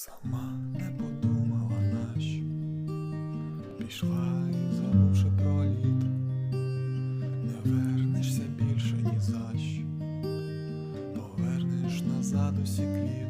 Сама не подумала нащо, пішла і забувши про літо, не вернешся більше ні за що, повернеш назад усі квіти.